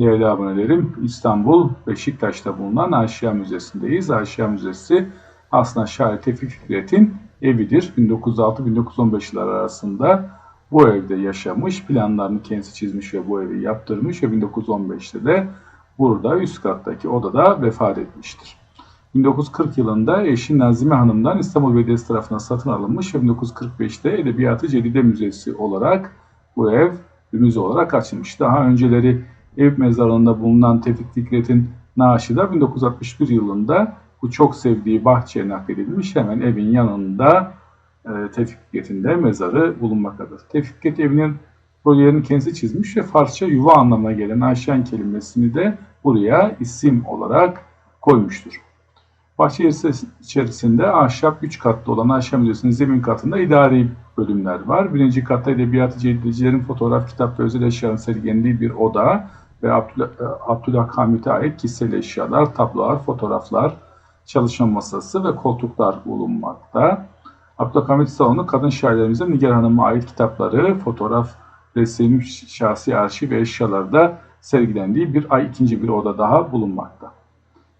Değerli abonelerim, İstanbul Beşiktaş'ta bulunan Aşia Müzesi'ndeyiz. Aşia Müzesi aslında şair Tevfik Fikret'in evidir. 1906-1915 yılları arasında bu evde yaşamış, planlarını kendisi çizmiş ve bu evi yaptırmış ve 1915'te de burada üst kattaki odada vefat etmiştir. 1940 yılında eşi Nazime Hanım'dan İstanbul Belediyesi tarafından satın alınmış ve 1945'te Edebiyatı Cedide Müzesi olarak bu ev müze olarak açılmış. Daha önceleri ev mezarlığında bulunan Tevfik Fikret'in naaşı da 1961 yılında bu çok sevdiği bahçeye nakledilmiş. Hemen evin yanında e, Tevfik Fikret'in de mezarı bulunmaktadır. Tevfik Fikret evinin projelerini kendisi çizmiş ve Farsça yuva anlamına gelen Ayşen kelimesini de buraya isim olarak koymuştur. Bahçe içerisinde ahşap 3 katlı olan Ayşe Müzesi'nin zemin katında idari bölümler var. Birinci katta edebiyatı fotoğraf, kitap ve özel eşyaların sergilendiği bir oda ve Abdülhamit Abdullah Hamit'e ait kişisel eşyalar, tablolar, fotoğraflar, çalışma masası ve koltuklar bulunmakta. Abdülhamit salonu kadın şairlerimize Nigar Hanım'a ait kitapları, fotoğraf, resim, şahsi arşiv ve eşyalarda sergilendiği bir ay ikinci bir oda daha bulunmakta.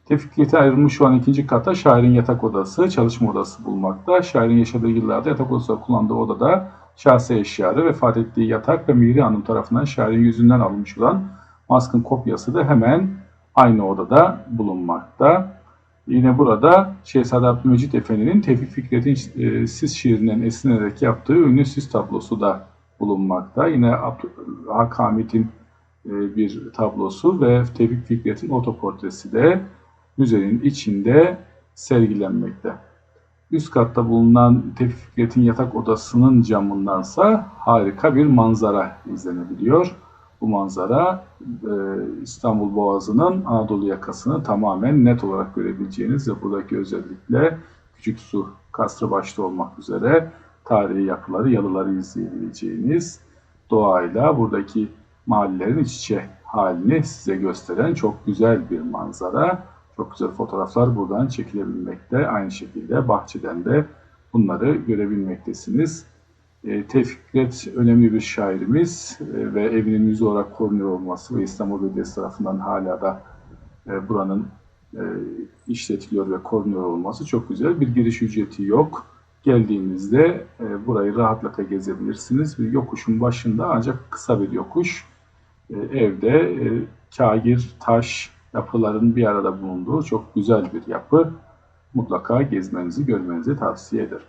Tevfikiyete ayrılmış olan ikinci kata şairin yatak odası, çalışma odası bulunmakta. Şairin yaşadığı yıllarda yatak odası kullandığı odada şahsi eşyaları, vefat ettiği yatak ve Mihri Hanım tarafından şairin yüzünden alınmış olan maskın kopyası da hemen aynı odada bulunmakta. Yine burada Şehzade Abdülmecit Efendi'nin Tevfik Fikret'in e, Sis şiirinden esinlenerek yaptığı ünlü sis tablosu da bulunmakta. Yine Hak Hamit'in e, bir tablosu ve Tevfik Fikret'in otoportresi de müzenin içinde sergilenmekte. Üst katta bulunan Tevfik Fikret'in yatak odasının camındansa harika bir manzara izlenebiliyor. Bu manzara e, İstanbul Boğazı'nın Anadolu yakasını tamamen net olarak görebileceğiniz ve buradaki özellikle Küçük Su Kasrı başta olmak üzere tarihi yapıları, yalıları izleyebileceğiniz doğayla buradaki mahallelerin iç içe halini size gösteren çok güzel bir manzara. Çok güzel fotoğraflar buradan çekilebilmekte. Aynı şekilde bahçeden de bunları görebilmektesiniz. E, Tevfikret önemli bir şairimiz e, ve evinin müze olarak korunuyor olması ve İstanbul Belediyesi tarafından hala da e, buranın işletiliyor ve korunuyor olması çok güzel. Bir giriş ücreti yok. Geldiğinizde burayı rahatlıkla gezebilirsiniz. Bir yokuşun başında ancak kısa bir yokuş. Evde kagir, taş yapıların bir arada bulunduğu çok güzel bir yapı. Mutlaka gezmenizi, görmenizi tavsiye ederim.